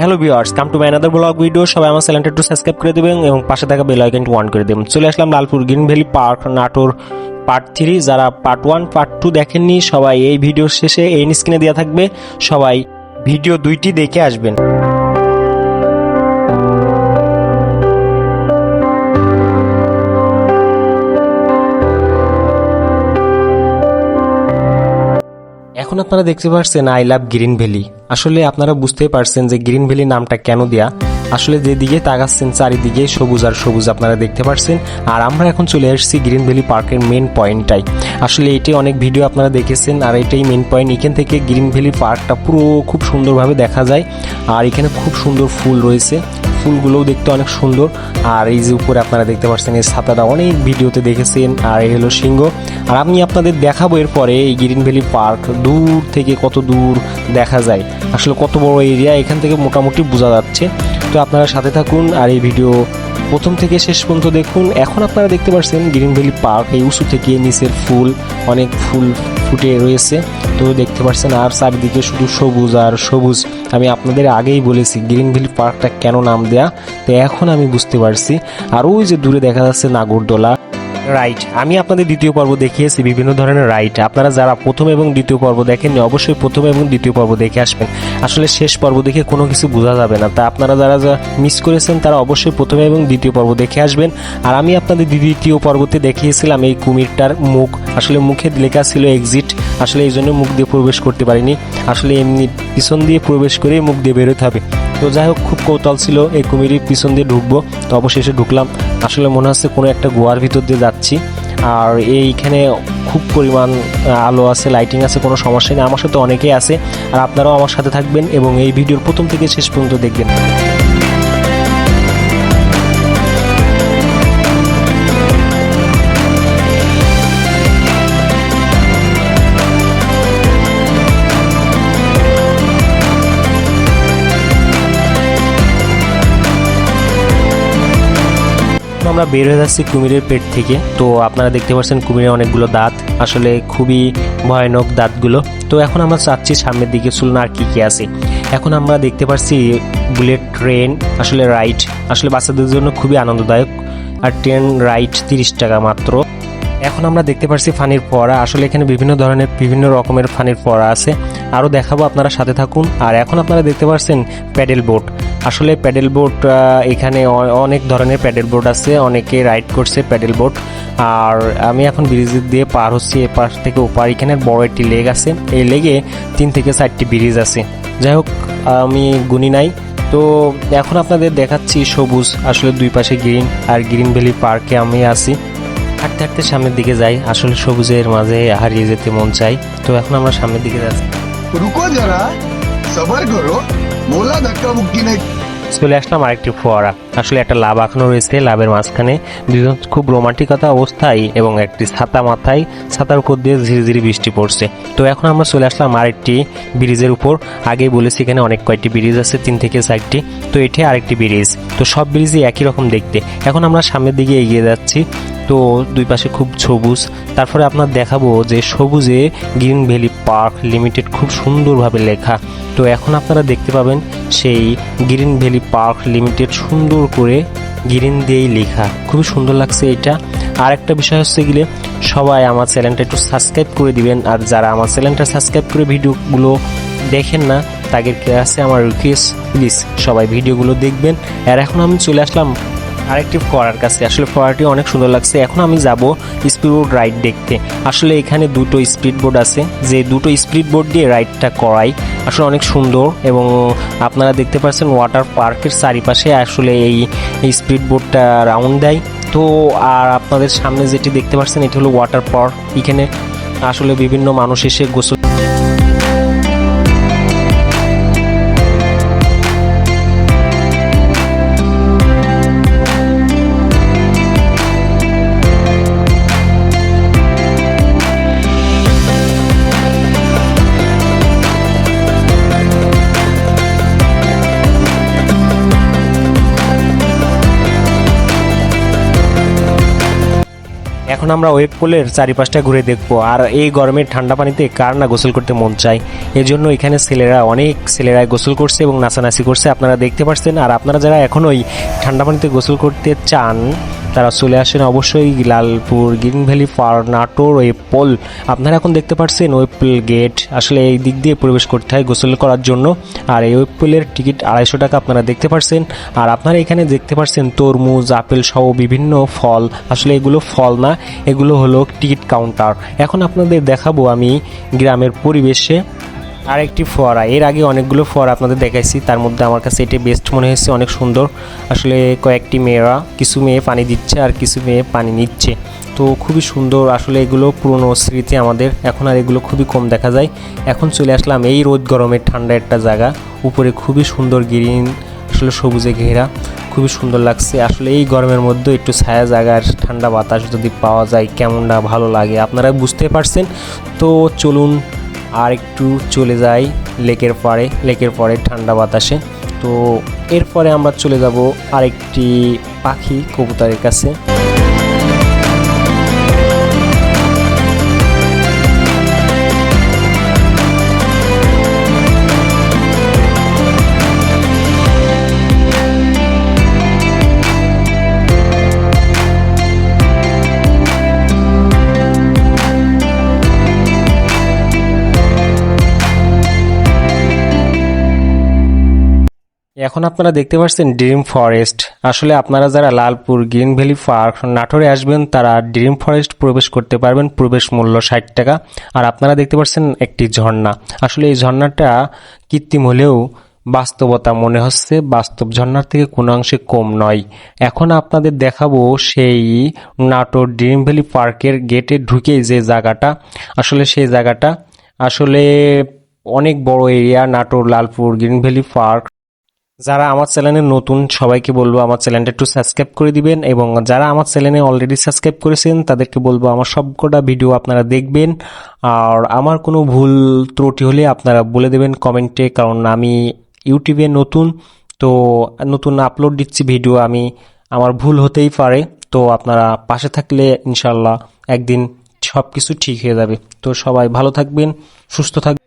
Hello viewers come to my another vlog video সবাই আমার চ্যানেলটা একটু সাবস্ক্রাইব করে দেবেন এবং পাশে থাকা বেল আইকনটি অন করে দেবেন। চলে আসলাম Lalpur green valley park Natore part three যারা পার্ট ওয়ান পার্ট টু দেখেননি, সবাই এই ভিডিওর শেষে এই স্ক্রিনে দেওয়া থাকবে। সবাই ভিডিও দুইটি দেখে আসবেন। এখন আপনারা দেখতে পাচ্ছেন আই লাভ গ্রিন ভ্যালি আসলে আপনারা বুঝতেই পারছেন যে গ্রিন ভ্যালি নামটা কেন দেয়া। আসলে যেদিকে তাকাচ্ছেন, চারিদিকে সবুজ আর সবুজ আপনারা দেখতে পাচ্ছেন আর আমরা এখন চলে আসছি গ্রিন ভ্যালি পার্কের মেন পয়েন্টটাই আসলে এটাই অনেক ভিডিও আপনারা দেখেছেন, আর এটাই মেন পয়েন্ট এখান থেকে গ্রিন ভ্যালি পার্কটা পুরো খুব সুন্দরভাবে দেখা যায়। আর এখানে খুব সুন্দর ফুল রয়েছে। ফুলগুলোও দেখতে অনেক সুন্দর। আর এই যে উপরে আপনারা দেখতে পাচ্ছেন, এই ছাতাটা অনেক ভিডিওতে দেখেছেন। আর এই হলো সিংহ। আর আমি আপনাদের দেখাবো এরপরে এই গ্রিন ভ্যালি পার্ক দূর থেকে কত দূর দেখা যায়। আসলে কত বড় এরিয়া এখান থেকে মোটামুটি বোঝা যাচ্ছে। তো আপনারা সাথে থাকুন আর এই ভিডিও প্রথম থেকে শেষ পর্যন্ত দেখুন। এখন আপনারা দেখতে পাচ্ছেন গ্রিন ভ্যালি পার্ক, এই উঁচু থেকে নিচের ফুল, অনেক ফুল ফুটে রয়েছে। তো দেখতে পাচ্ছেন আর চারিদিকে শুধু সবুজ আর সবুজ। আমি আপনাদের আগেই বলেছি গ্রিন ভ্যালি পার্কটা কেন নাম দেয়া। তো এখন আমি বুঝতে পারছি। আর ওই যে দূরে দেখা যাচ্ছে নাগরদোলা। রাইট আমি আপনাদের দ্বিতীয় পর্ব দেখিয়েছি বিভিন্ন ধরনের রাইট আপনারা যারা প্রথম এবং দ্বিতীয় পর্ব দেখেননি, অবশ্যই প্রথম এবং দ্বিতীয় পর্ব দেখে আসবেন। আসলে শেষ পর্ব দেখে কোনো কিছু বোঝা যাবে না। তা আপনারা যারা যা মিস করেছেন, তারা অবশ্যই প্রথম এবং দ্বিতীয় পর্ব দেখে আসবেন। আর আমি আপনাদের দ্বিতীয় পর্বতে দেখিয়েছিলাম এই কুমিরটার মুখ। আসলে মুখে লেখা ছিল এক্সিট আসলে এই জন্য মুখ দিয়ে প্রবেশ করতে পারিনি। আসলে এমনি পিছন দিয়ে প্রবেশ করে মুখ দিয়ে বেরোতে হবে। তো যাই হোক, খুব কৌতল ছিল এই কুমিরের পিছন দিয়ে ঢুকবো। তো অবশেষে ঢুকলাম। আসলে মনে হচ্ছে কোনো একটা গুহার ভিতর দিয়ে যাচ্ছি। আর এইখানে খুব পরিমাণ আলো আছে লাইটিং আছে, কোনো সমস্যা নেই। আমার সাথে অনেকেই আছে। আর আপনারাও আমার সাথে থাকবেন এবং এই ভিডিওর প্রথম থেকে শেষ পর্যন্ত দেখবেন। আমরা বের হয়ে যাচ্ছি কুমিরের পেট থেকে। তো আপনারা দেখতে পাচ্ছেন কুমিরের অনেকগুলো দাঁত। আসলে খুবই ভয়ানক দাঁতগুলো। তো এখন আমরা চাচ্ছি সামনের দিকে চলুন আর কী কি আছে। এখন আমরা দেখতে পাচ্ছি বুলেট ট্রেন, আসলে রাইড। আসলে বাচ্চাদের জন্য খুবই আনন্দদায়ক। আর ট্রেন রাইড তিরিশ টাকা মাত্র। এখন আমরা দেখতে পাচ্ছি ফানির ফোয়ারা। আসলে এখানে বিভিন্ন ধরনের, বিভিন্ন রকমের ফানির ফোয়ারা আছে। আরও দেখাবো, আপনারা সাথে থাকুন। আর এখন আপনারা দেখতে পাচ্ছেন প্যাডেল বোট। আসলে প্যাডেল বোর্ড এখানে অনেক ধরনের প্যাডেল বোর্ড আছে। অনেকে রাইড করছে প্যাডেল বোর্ড। আর আমি এখন ব্রিজ দিয়ে পার হচ্ছি এপাশ থেকে ওপার। এখানে বড় একটি লেগ আছে। এই লেগে তিন থেকে চারটি ব্রিজ আছে। যাই হোক, আমি গুনি নাই। তো এখন আপনাদের দেখাচ্ছি সবুজ, আসলে দুই পাশে গ্রিন। আর গ্রিন ভ্যালি পার্কে আমি আছি। হাঁটতে হাঁটতে সামনের দিকে যাই। আসলে সবুজের মাঝে হারিয়ে যেতে মন চাই। তো এখন আমরা সামনের দিকে যাচ্ছি। রুকো যারা, সবার মোলা ধাক্কা মুক্তি নাই। চলে আসলাম আরেকটি ফোয়ারা। আসলে একটা লাভ আঁকানো রয়েছে, লাভের মাঝখানে। দুজন খুব রোমান্টিকতা অবস্থায় এবং একটি ছাতা মাথায়, ছাতার উপর দিয়ে ধীরে ধীরে বৃষ্টি পড়ছে। তো এখন আমরা চলে আসলাম আরেকটি ব্রিজের উপর। আগেই বলেছি এখানে অনেক কয়েকটি ব্রিজ আছে, তিন থেকে চারটি। তো এটি আরেকটি ব্রিজ। তো সব ব্রিজই একই রকম দেখতে। এখন আমরা সামনের দিকে এগিয়ে যাচ্ছি। তো দুই পাশে খুব সবুজ। তারপরে আপনার দেখাবো যে সবুজে গ্রিন ভ্যালি পার্ক লিমিটেড খুব সুন্দরভাবে লেখা। তো এখন আপনারা দেখতে পাবেন সেই গ্রিন ভ্যালি পার্ক লিমিটেড সুন্দর করে গ্রিন দিয়েই লেখা। খুবই সুন্দর লাগছে এটা। আর একটা বিষয় হচ্ছে গেলে, সবাই আমার চ্যানেলটা একটু সাবস্ক্রাইব করে দিবেন, আর যারা আমার চ্যানেলটা সাবস্ক্রাইব করে ভিডিওগুলো দেখেন না তাদের কাছে আমার রিকোয়েস্ট প্লিজ সবাই ভিডিওগুলো দেখবেন। আর এখন আমি চলে আসলাম আরেকটি ফোয়ারার কাছে। আসলে ফোয়ারাটি অনেক সুন্দর লাগছে। এখন আমি যাব স্পিড বোর্ড রাইড দেখতে। আসলে এখানে দুটো স্পিড বোর্ড আছে। যে দুটো স্পিড বোর্ড দিয়ে রাইডটা করাই আসলে অনেক সুন্দর এবং আপনারা দেখতে পাচ্ছেন ওয়াটার পার্কের চারিপাশে আসলে এই স্পিড বোর্ডটা রাউন্ড দেয়। তো আর আপনাদের সামনে যেটি দেখতে পাচ্ছেন, এটি হলো ওয়াটার পার্ক। এখানে আসলে বিভিন্ন মানুষ এসে গোসল এখন আমরা ওয়েব পুলের চারিপাশটা ঘুরে দেখব। আর এই গরমে ঠান্ডা পানিতে কার না গোসল করতে মন চায়? এজন্য এখানে ছেলেরা, অনেক ছেলেরাই গোসল করছে এবং নাচানাচি করছে। আপনারা দেখতে পাচ্ছেন আর আপনারা যারা এখনোই ঠান্ডা পানিতে গোসল করতে চান তারা চলে আসেন অবশ্যই Lalpur, green valley park Natore wave pool. আপনারা এখন দেখতে পাচ্ছেন ওয়েব পুল গেট। আসলে এই দিক দিয়ে প্রবেশ করতে হয় গোসল করার জন্য। আর এই ওয়েব পুলের টিকিট আড়াইশো টাকা আপনারা দেখতে পাচ্ছেন আর আপনারা এখানে দেখতে পাচ্ছেন তরমুজ, আপেল সহ বিভিন্ন ফল। আসলে এগুলো ফল না, এগুলো হলো টিকিট কাউন্টার। এখন আপনাদের দেখাবো আমি গ্রামের পরিবেশে। আর একটি ফোয়ারা। এর আগে অনেকগুলো ফোয়ারা আপনাদের দেখাইছি। তার মধ্যে আমার কাছে এটি বেস্ট মনে হয়েছে, অনেক সুন্দর। আসলে কয়েকটি মেয়েরা কিছু মেয়ে পানি দিচ্ছে আর কিছু মেয়ে পানি নিচ্ছে। তো খুবই সুন্দর আসলে এগুলো পুরনো স্মৃতি আমাদের। এখন আর এগুলো খুবই কম দেখা যায়। এখন চলে আসলাম এই রোদ গরমের ঠান্ডা একটা জায়গা। উপরে খুবই সুন্দর গ্রিন, আসলে সবুজে ঘেরা। খুবই সুন্দর লাগছে। আসলে এই গরমের মধ্যে একটু ছায়া জায়গার ঠান্ডা বাতাস যদি পাওয়া যায় কেমন না ভালো লাগে, আপনারা বুঝতে পারছেন। তো চলুন আর একটু চলে যাই লেকের পাড়ে, লেকের পরে ঠান্ডা বাতাসে। তো এরপরে আমরা চলে যাব আরেকটি পাখি কবুতরের কাছে। এখন আপনারা দেখতে পাচ্ছেন ড্রিম ফরেস্ট আসলে আপনারা যারা লালপুর, গ্রিন ভ্যালি পার্ক, নাটোরে আসবেন, তারা ড্রিম ফরেস্ট প্রবেশ করতে পারবেন, প্রবেশ মূল্য ষাট টাকা। আর আপনারা দেখতে পাচ্ছেন একটি ঝর্ণা। আসলে এই ঝর্ণাটা কৃত্রিম হলেও বাস্তবতা মনে হচ্ছে। বাস্তব ঝর্ণার থেকে কোনো অংশে কম নয়। এখন আপনাদের দেখাবো সেই নাটোর ড্রিম ভ্যালি পার্কের গেটে ঢুকেই যে জায়গাটা। আসলে সেই জায়গাটা আসলে অনেক বড় area Natore, Lalpur, green valley park. যারা আমার চ্যানেলে নতুন, সবাইকে বলব আমার চ্যানেলটা একটু সাবস্ক্রাইব করে দিবেন এবং যারা আমার চ্যানেলে অলরেডি সাবস্ক্রাইব করেছেন, তাদেরকে বলব আমার সবকটা ভিডিও আপনারা দেখবেন। আর আমার কোনো ভুল ত্রুটি হলে আপনারা বলে দেবেন কমেন্টে, কারণ আমি ইউটিউবে নতুন, তো নতুন আপলোড দিচ্ছি ভিডিও আমি, আমার ভুল হতেই পারে। তো আপনারা পাশে থাকলে ইনশাল্লাহ একদিন সব কিছু ঠিক হয়ে যাবে। তো সবাই ভালো থাকবেন, সুস্থ থাকবেন।